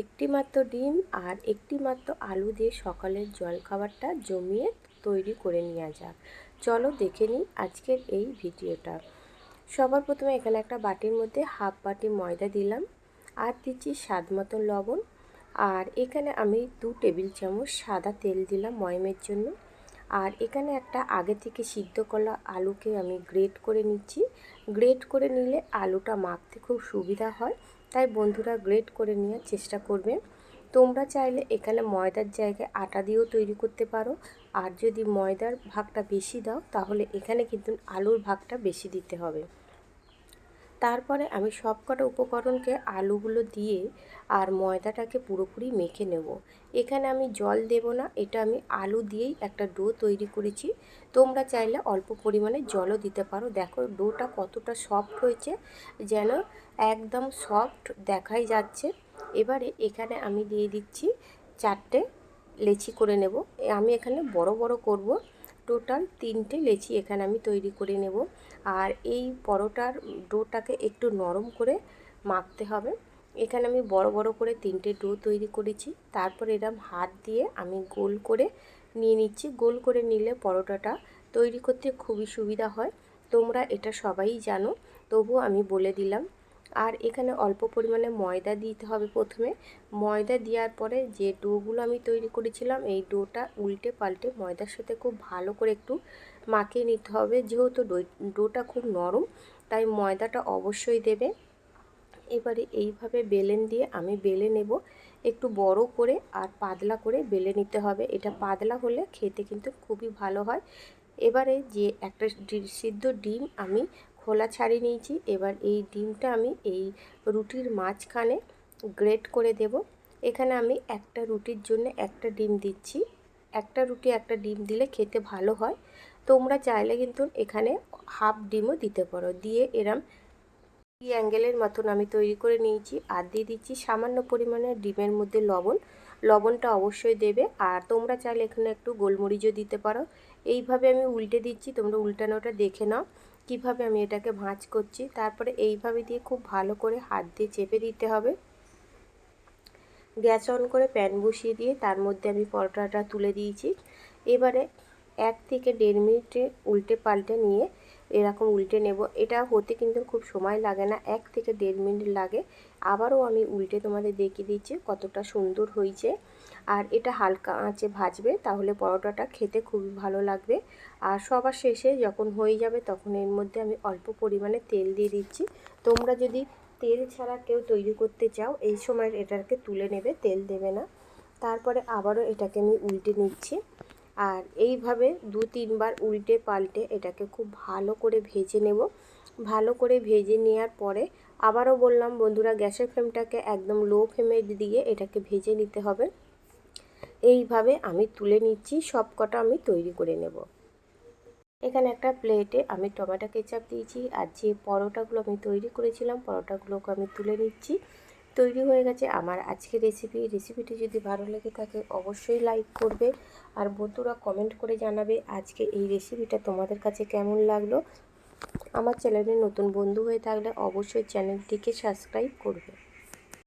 একটি মাত্র ডিম আর একটি মাত্র আলু দিয়ে সকালের জলখাবারটা জমিয়ে তৈরি করে নেওয়া যাক। চলো দেখে নিই আজকের এই ভিডিওটা। সবার প্রথমে এখানে একটা বাটির মধ্যে হাফ বাটি ময়দা দিলাম, আর দিচ্ছি স্বাদ মতন লবণ। আর এখানে আমি দু টেবিল চামচ সাদা তেল দিলাম ময়মের জন্য। আর এখানে একটা আগে থেকে সিদ্ধ করা আলুকে আমি গ্রেট করে নিচ্ছি। গ্রেট করে নিলে আলুটা মাখতে খুব সুবিধা হয়। তাই বন্ধুরা গ্রেট করে নেওয়ার চেষ্টা করবেন। তোমরা চাইলে এখানে ময়দার জায়গায় আটা দিয়েও তৈরি করতে পারো। আর যদি ময়দার ভাগটা বেশি দাও, তাহলে এখানে কিন্তু আলুর ভাগটা বেশি দিতে হবে। তারপরে আমি সব কটা উপকরণকে আলুগুলো দিয়ে আর ময়দাটাকে পুরোপুরি মেখে নেব। এখানে আমি জল দেব না, এটা আমি আলু দিয়েই একটা ডো তৈরি করেছি। তোমরা চাইলে অল্প পরিমাণে জলও দিতে পারো। দেখো, ডোটা কতটা সফট হয়েছে, যেন একদম সফট দেখাই যাচ্ছে। এবারে এখানে আমি দিয়ে দিচ্ছি চারটে লেচি করে নেব। আমি এখানে বড় বড় করব। টোটাল তিনটে লেচি এখানে আমি তৈরি করে নেব। আর এই পরোটার ডোটাকে একটু নরম করে মাখতে হবে। এখানে আমি বড় বড় করে তিনটে ডো তৈরি করেছি। তারপর এরম হাত দিয়ে আমি গোল করে নিয়ে নিচ্ছি। গোল করে নিলে পরোটাটা তৈরি করতে খুবই সুবিধা হয়। তোমরা এটা সবাই জানো। তবুও আমি বলে দিলাম আর এখানে অল্প পরিমাণে ময়দা দিতে হবে প্রথমে। ময়দা দেওয়ার পরে যে ডোগুলো আমি তৈরি করেছিলাম, এই ডোটা উল্টে পাল্টে ময়দার সাথে খুব ভালো করে একটু মাখিয়ে নিতে হবে। যেহেতু ডোটা খুব নরম, তাই ময়দাটা অবশ্যই দেবে। এবারে এইভাবে বেলেন দিয়ে আমি বেলে নেব। একটু বড় করে আর পাতলা করে বেলে নিতে হবে। এটা পাতলা হলে খেতে কিন্তু খুবই ভালো হয়। এবারে যে একটা সিদ্ধ ডিম আমি খোলা ছাড়িয়ে নিয়েছি। এবার এই ডিমটা আমি এই রুটির মাঝখানে গ্রেট করে দেব। এখানে আমি একটা রুটির জন্য একটা ডিম দিচ্ছি। একটা রুটি, একটা ডিম দিলে খেতে ভালো হয়। তোমরা চাইলে কিন্তু এখানে হাফ ডিমও দিতে পারো। দিয়ে এরম এই অ্যাঙ্গেলের মতন আমি তৈরি করে নিয়েছি। আর দিয়ে দিচ্ছি সামান্য পরিমাণে ডিমের মধ্যে লবণ। লবণটা অবশ্যই দেবে। আর তোমরা চাইলে এখানে একটু গোলমরিচও দিতে পারো। এইভাবে আমি উল্টে দিচ্ছি। তোমরা উল্টানোটা দেখে নাও। কীভাবে আমি এটাকে ভাঁজ করছি, তারপরে এইভাবে দিয়ে খুব ভালো করে হাত দিয়ে চেপে দিতে হবে। গ্যাস অন করে প্যান বসিয়ে দিয়ে তার মধ্যে আমি পরোটাটা তুলে দিয়েছি। এবারে এক থেকে দেড় মিনিটে উল্টে পাল্টে নিয়ে এরকম উল্টে নেব। এটা হতে কিন্তু খুব সময় লাগে না, এক থেকে দেড় মিনিট লাগে। আবারও আমি উল্টে তোমাদের দেখিয়ে দিচ্ছি কতটা সুন্দর হয়েছে। আর এটা হালকা আঁচে ভাজবে, তাহলে পরোটাটা খেতে খুবই ভালো লাগবে। আর সবার শেষে যখন হয়ে যাবে তখন এর মধ্যে আমি অল্প পরিমাণে তেল দিয়ে দিচ্ছি। তোমরা যদি তেল ছাড়া কেউ তৈরি করতে চাও, এই সময় এটাকে তুলে নেবে, তেল দেবে না। তারপরে আবারও এটাকে আমি উল্টে নিচ্ছি। আর এইভাবে দু তিনবার উল্টে পাল্টে এটাকে খুব ভালো করে ভেজে নেব। ভালো করে ভেজে নেওয়ার পরে আবারও বললাম, বন্ধুরা, গ্যাসের ফ্লেমটাকে একদম লো ফ্লেমে দিয়ে এটাকে ভেজে নিতে হবে। এইভাবে আমি তুলে নিচ্ছি সব কটা আমি তৈরি করে নেব। এখানে একটা প্লেটে আমি টমেটো কেচাপ দিয়েছি আর যে পরোটাগুলো আমি তৈরি করেছিলাম, পরোটাগুলোকে আমি তুলে নিচ্ছি। তৈরি হয়ে গেছে। আমার আজকে রেসিপি রেসিপিটি যদি ভালো লেগে থাকে অবশ্যই লাইক করবে। আর বন্ধুরা কমেন্ট করে জানাবে আজকে এই রেসিপিটা তোমাদের কাছে কেমন লাগল। আমার চ্যানেলে নতুন বন্ধু হয়ে থাকলে অবশ্যই চ্যানেলটিকে সাবস্ক্রাইব করবে।